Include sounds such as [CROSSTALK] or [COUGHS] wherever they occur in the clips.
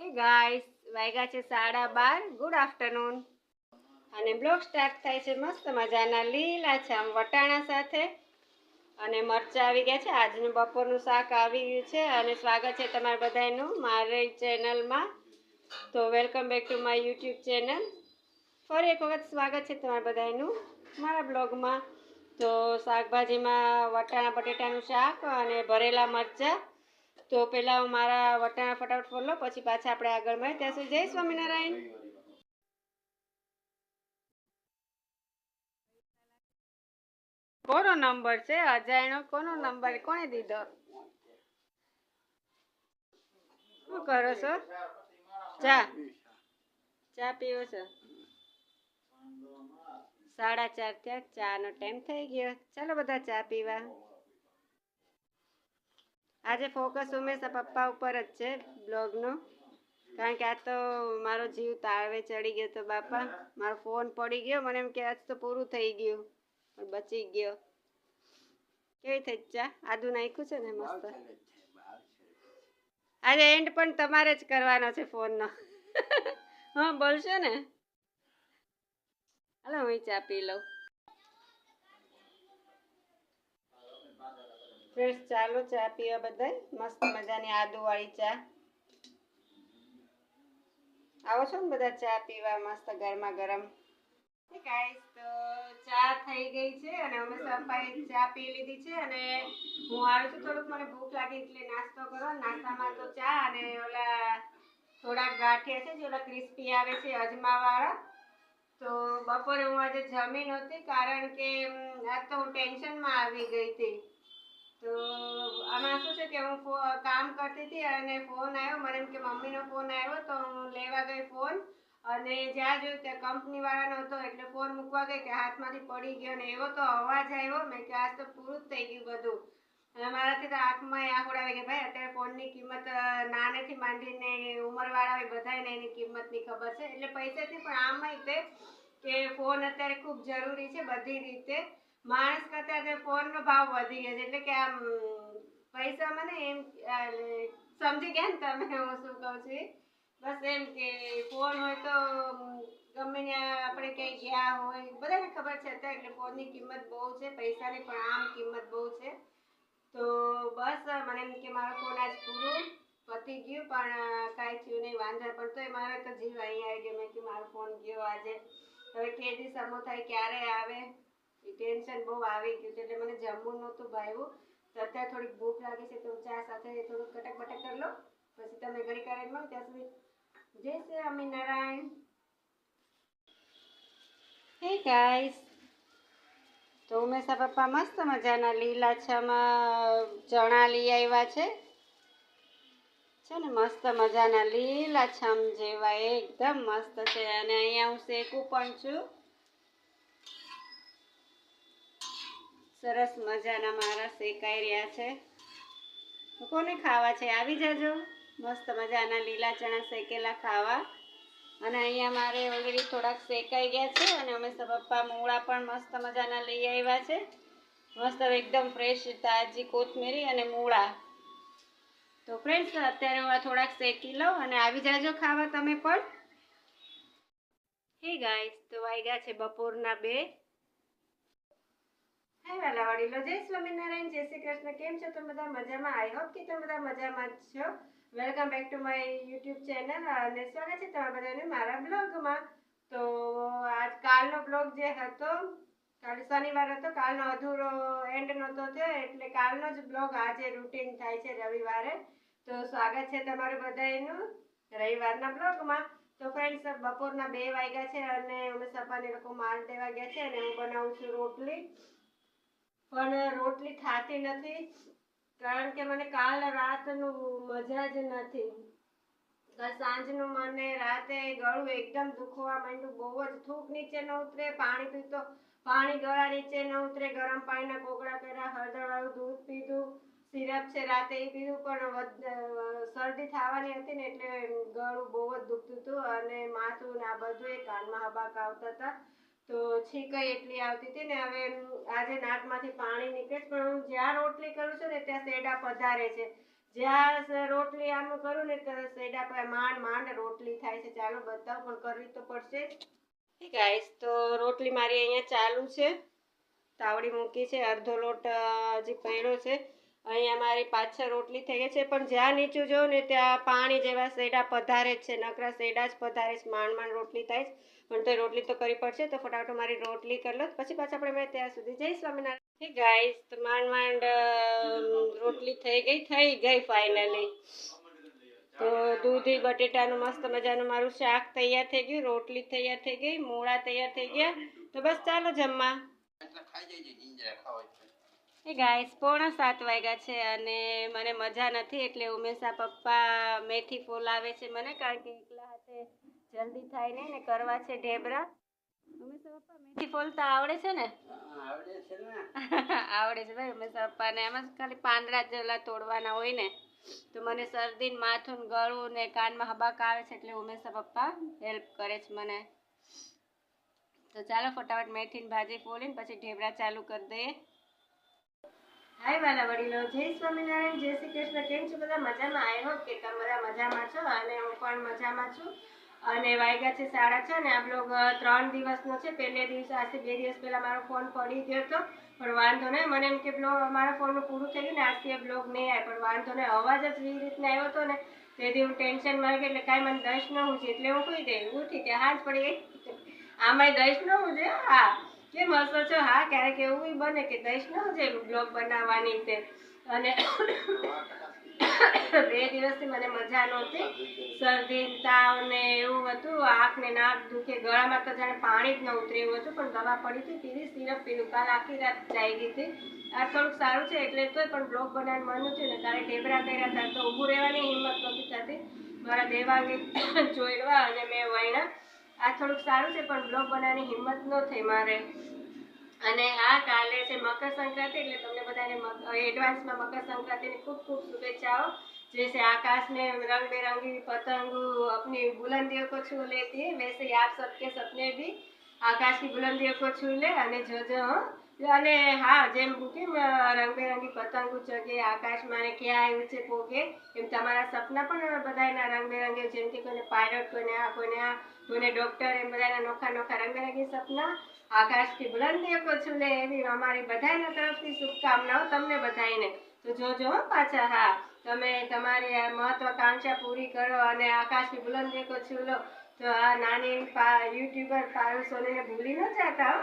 હે ગાઈસ વાગ્યા છે સાડા બાર. ગુડ આફ્ટરનૂન અને બ્લોગ સ્ટાર્ટ થાય છે મસ્ત મજાના. લીલા છામ વટાણા સાથે. અને મરચાં આવી ગયા છે. આજનું બપોરનું શાક આવી ગયું છે. અને સ્વાગત છે તમારા બધાનું મારી ચેનલમાં તો welcome back to my YouTube channel ફરી એક વખત સ્વાગત છે તમારા બધાનું મારા બ્લોગમાં. તો શાકભાજીમાં વટાણા, બટેટાનું શાક અને ભરેલા મરચાં. તો પહેલાં મારા વટાણા ફટાફટ ફોલો પછી પાછા આપણે આગળ મળે ત્યાં સુધી જય સ્વામિનારાયણ. કોનો નંબર છે? અજાયણો કોનો નંબર? કોને દીધો? શું કરો છો? ચા. ચા પીવો છો? સાડા ચાર થયા. ચાનો ટાઈમ થઈ ગયો. ચાલો બધા ચા પીવા. આજે ફોકસ હંમેશા પપ્પા ઉપર જ છે બ્લોગનો કારણ કે આ તો મારો જીવ તાળવે ચડી ગયો તો બાપા મારો ફોન પડી ગયો. મને એમ કે આજ તો પૂરું થઈ ગયું પણ બચી ગયો. કેવી થઈ ચા? આદુ નાખ્યું છે ને મસ્ત? આજે એન્ડ પણ તમારે જ કરવાનો છે ફોનનો [LAUGHS] હા બોલશો ને? હાલો હું ચા પી લઉં. ફ્રેન્ડ્સ ચાલો ચા પીવા બધા મસ્ત મજાની આદુવાળી ચા. આવો છો ને બધા ચા પીવા મસ્ત ગરમા ગરમ? થોડુંક, મને ભૂખ લાગી એટલે નાસ્તો કરો. નાસ્તામાં તો ચા અને ઓલા થોડાક ગાંઠિયા છે ઓલા ક્રિસ્પી આવે છે, અજમાવાળા. તો બપોરે હું આજે જમી નહોતી કારણ કે આજ તો હું ટેન્શનમાં આવી ગઈ હતી. તો આમાં શું છે કે હું કામ કરતી હતી અને ફોન આવ્યો મને એમ કે મમ્મીનો ફોન આવ્યો તો હું લેવા ગઈ ફોન. અને જ્યાં જોયું ત્યાં કંપની વાળાનો હતો. એટલે ફોન મૂકવા ગઈ કે હાથમાંથી પડી ગયો ને એવો તો અવાજ આવ્યો મેં કે આજ તો પૂરું જ થઈ ગયું બધું. અને મારાથી તો આંખમાં આંખ ઉડાવી કે ભાઈ, અત્યારે ફોનની કિંમત નાનેથી માંડીને ઉંમરવાળા હોય બધાને એની કિંમતની ખબર છે. એટલે પૈસાથી પણ આમય તે કે ફોન અત્યારે ખૂબ જરૂરી છે બધી રીતે. માણસ કરતાં તે ફોનનો ભાવ વધી ગયો છે. એટલે કે આમ, પૈસા મને એમ સમજી ગયા ને તમે, હું શું કહું છું બસ એમ કે ફોન હોય તો ગમે ત્યાં આપણે ક્યાંય ગયા હોય, બધાને ખબર છે અત્યારે એટલે ફોનની કિંમત બહુ છે, પૈસાની પણ આમ કિંમત બહુ છે. તો બસ, મને એમ કે મારો ફોન આજ પૂરો પતી ગયું, પણ કાંઈ થયું નહીં, વાંધો, પણ તોય મારે તો જીવ અહીંયા આવી ગયો. મેં કે મારો ફોન ગયો આજે. હવે કેદી સમો થાય ક્યારે આવે ટેન્શન બહુ આવી ગયું એટલે મને જમવું નહોતું ભાવ્યું. તો અત્યારે થોડીક ભૂખ લાગી છે તો ચા સાથે થોડુંક કટક બટક કરી લો પછી તમે ઘડી કરે મળો ત્યાં સુધી જય શ્રી સ્વામિનારાયણ હે ગાઈસ તો ઉમેશા પપ્પા મસ્ત મજાના લીલાછામાં ચણા લઈ આવ્યા છે. છે ને મસ્ત મજાના લીલાછમ જેવા, એકદમ મસ્ત છે. અને અહીંયા હું શેકું પણ છું. સરસ મજાના મારા શેકાઈ રહ્યા છે. કોને ખાવા છે? આવી જાજો. મસ્ત મજાના લીલા ચણા શેકેલા ખાવા. અને અહીંયા મારે ઓલરેડી થોડાક શેકાઈ ગયા છે અને અમે પપ્પા મૂળા પણ મસ્ત મજાના લઈ આવ્યા છે. મસ્ત એકદમ ફ્રેશ તાજી કોથમીરી અને મૂળા. તો ફ્રેન્ડ્સ અત્યારે હું આ થોડાક શેકી લઉં અને આવી જાજો ખાવા તમે પણ. હે ગાઈસ તો વાગ્યા છે બપોરના બે. હાય વાલા વડીલો જય સ્વામિનારાયણ જય શ્રી કૃષ્ણ કેમ છો તમે બધા મજામાં આઈ હોપ કે તમે બધા મજામાં જ છો welcome back to my YouTube channel અને સ્વાગત છે તમારા બધાને મારા બ્લોગમાં તો આજ કાલનો બ્લોગ જે હતો કાલે શનિવાર હતો કાલનો અધૂરો એન્ડ નહોતો થયો એટલે કાલનો જ બ્લોગ આજે રૂટીન થાય છે રવિવારે તો સ્વાગત છે તમારું બધાનું રવિવારના બ્લોગમાં તો ફ્રેન્ડ્સ બપોરના બે વાગ્યા છે અને અમે સપાને લોકો માલ દેવા ગયા છે અને હું બનાવું છું રોટલી પણ રોટલી ખાતી નથી, કારણ કે મને કાલ રાતનું મજા જ નથી. સાંજનું મને રાતે ગળું એકદમ દુખવા માંડ્યું, બહુ જ થૂક નીચે ન ઉતરે, પાણી પીતો, પાણી ગળા નીચે ન ઉતરે, ગરમ પાણીના કોગળા કર્યા હળદરવાળું દૂધ પીધું, સિરપ છે રાતે એ પીધું, પણ શરદી થવાની હતી ને એટલે ગળું બહુ જ દુખતું હતું અને માથું ને આ બધું એ કાનમાં હબાક આવતા હતા. તો છીકઈ એટલી આવતી હતી ને હવે આજે નાકમાંથી પાણી નીકળે છે, પણ હું જ્યાં રોટલી કરું છું ને ત્યાં સેડા પધારે છે. જ્યાં રોટલી આમ કરું ને ત્યાં સેડા પર માંડ માંડ રોટલી થાય છે. ચાલો બતાવ, પણ કરવી તો પડશે. ગાઈસ, તો રોટલી મારી અહીંયા ચાલુ છે. તાવડી મૂકી છે, અડધો લોટ હજી પડ્યો છે. અહીંયા મારી પાછળ રોટલી થઈ ગઈ છે, પણ જ્યાં નીચું જોઉં ને ત્યાં પાણી જેવા સેડા પધારે જ છે નકરા સેડા જ પધારે છે, માંડ માંડ રોટલી થાય છે પણ તો રોટલી તો કરવી પડશે, તો ફટાફટ મારી રોટલી કરી લો. પછી પાછા આપણે મેં ત્યાં સુધી જઈ સ્વામિનારાયણ. હે ગાઈસ, તો માંડ માંડ રોટલી થઈ ગઈ થઈ ગઈ ફાઇનલી તો દૂધી, બટેટાનું મસ્ત મજાનું મારું શાક તૈયાર થઈ ગયું, રોટલી તૈયાર થઈ ગઈ, મોળા તૈયાર થઈ ગયા. તો બસ ચાલો જમવા. એ ગાઈસ પોણા સાત વાગ્યા છે અને મને મજા નથી એટલે ઉમેશા પપ્પા મેથી ફોલાવે છે મને, કારણ કે એકલા હાથે જલ્દી થાય નહીં ને કરવા છે ઢેબરા. ઉમેશા પપ્પા મેથી ફૂલ તો આવડે છે ને? [LAUGHS] આવડે છે ભાઈ ઉમેશા પપ્પાને. એમાં ખાલી પાંદડા જેલા તોડવાના હોય ને, તો મને શરદી માથું ગળું ને કાનમાં હબાક આવે છે એટલે ઉમેશા પપ્પા હેલ્પ કરે છે મને. તો ચાલો ફટાફટ મેથીની ભાજી ફોલીને પછી ઢેબરા ચાલુ કરી દઈએ. હાય, મારા વડીલો. જય સ્વામિનારાયણ, જય શ્રી કૃષ્ણ. કેમ છો બધા? મજામાં? આઈ હોપ કે તમે બધા મજામાં છો અને હું પણ મજામાં છું. અને વાગ્યા છે સાડા છ ને આ બ્લોગ ત્રણ દિવસનો છે. પહેલે દિવસ, આજથી બે દિવસ પહેલાં મારો ફોન પડી ગયો હતો, પણ વાંધો નહીં. મને એમ કે બ્લોગ, મારા ફોનનું પૂરું થઈ ગયું ને, આજથી એ બ્લોગ નહીં આવે પણ વાંધો નહીં, અવાજ જ એવી રીતના આવ્યો હતો ને, તેથી હું ટેન્શનમાં ગઈ, એટલે કાંઈ મને દશ ન હું એટલે હું સુઈ ગઈ. ઉઠી ત્યાં હાથ પડી ગઈ. આમાંય દશ ન હું હા. કેમ હસો છો? હા, ક્યારેક એવું બને કે ન છે બ્લોગ બનાવવાની તે. અને [COUGHS] બે દિવસથી મને મજા નહોતી. શરદી તાવ ને એવું હતું આંખ ને નાક દુખે, ગળામાં તો જાણે પાણી જ ન ઉતરે એવું હતું, પણ દવા પડી હતી પીવી સિરપ પીધું, કાલ આખી રાત જાય ગઈ હતી. આ થોડુંક સારું છે, એટલે તોય પણ બ્લોગ બનાવવાનું મન નથી ને તારે ઢેબરા કર્યા હતા, તો ઊભું રહેવાની હિંમત નહોતી થતી. મારા દેવાંગી [COUGHS] જોડવા અને મેં વણ્યા આ થોડુંક સારું છે પણ બ્લોગ બનાવવાની હિંમત ન થઈ મારે અને હા કાલે છે મકર સંક્રાંતિ એટલે તમને બધાને એડવાન્સમાં મકર સંક્રાંતિની ખૂબ ખૂબ શુભેચ્છાઓ जैसे आकाश में रंग बिरंगी पतंग अपनी बुलंदियों को छू लेती है वैसे ही आप सबके सपने भी आकाश की बुलंदियों को छू ले અને જોજો હો અને હા, જેમ કેમ રંગબેરંગી પતંગો ચગે, આકાશમાં ને ક્યાં ઊંચે પોગે એમ તમારા સપના પણ બધાના રંગબેરંગી, જેમ કે કોઈને પાયલટ, કોઈને આ કોઈને આ, કોઈને ડૉક્ટર, એમ બધાના નોખા નોખા રંગબેરંગી સપના. આકાશથી બુલંદીઓ કો લે એવી અમારી બધાના તરફથી શુભકામનાઓ તમને બધાને તો જોજો પાછા, હા, તમે તમારી આ મહત્વાકાંક્ષા પૂરી કરો અને આકાશની બુલંદી કો લો. તો આ નાની યુટ્યુબર પારુલ સોનીને ભૂલી ન જતા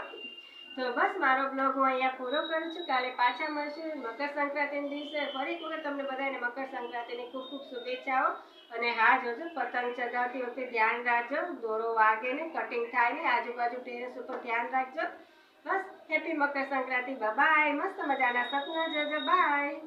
તો બસ, મારો બ્લોગ હું અહીંયા પૂરો કરું છું. કાલે પાછા મળશું મકર સંક્રાંતિના દિવસે. ફરી એક તમને બધાને મકર સંક્રાંતિની ખૂબ ખૂબ શુભેચ્છાઓ. અને હા, જોજો, પતંગ ચગાવતી વખતે ધ્યાન રાખજો. દોરો વાગે ને કટિંગ થાય ને આજુબાજુ ટેરેસ ઉપર ધ્યાન રાખજો. બસ હેપી મકર સંક્રાંતિ. બાય મસ્ત મજાના સપના. જોજો બાય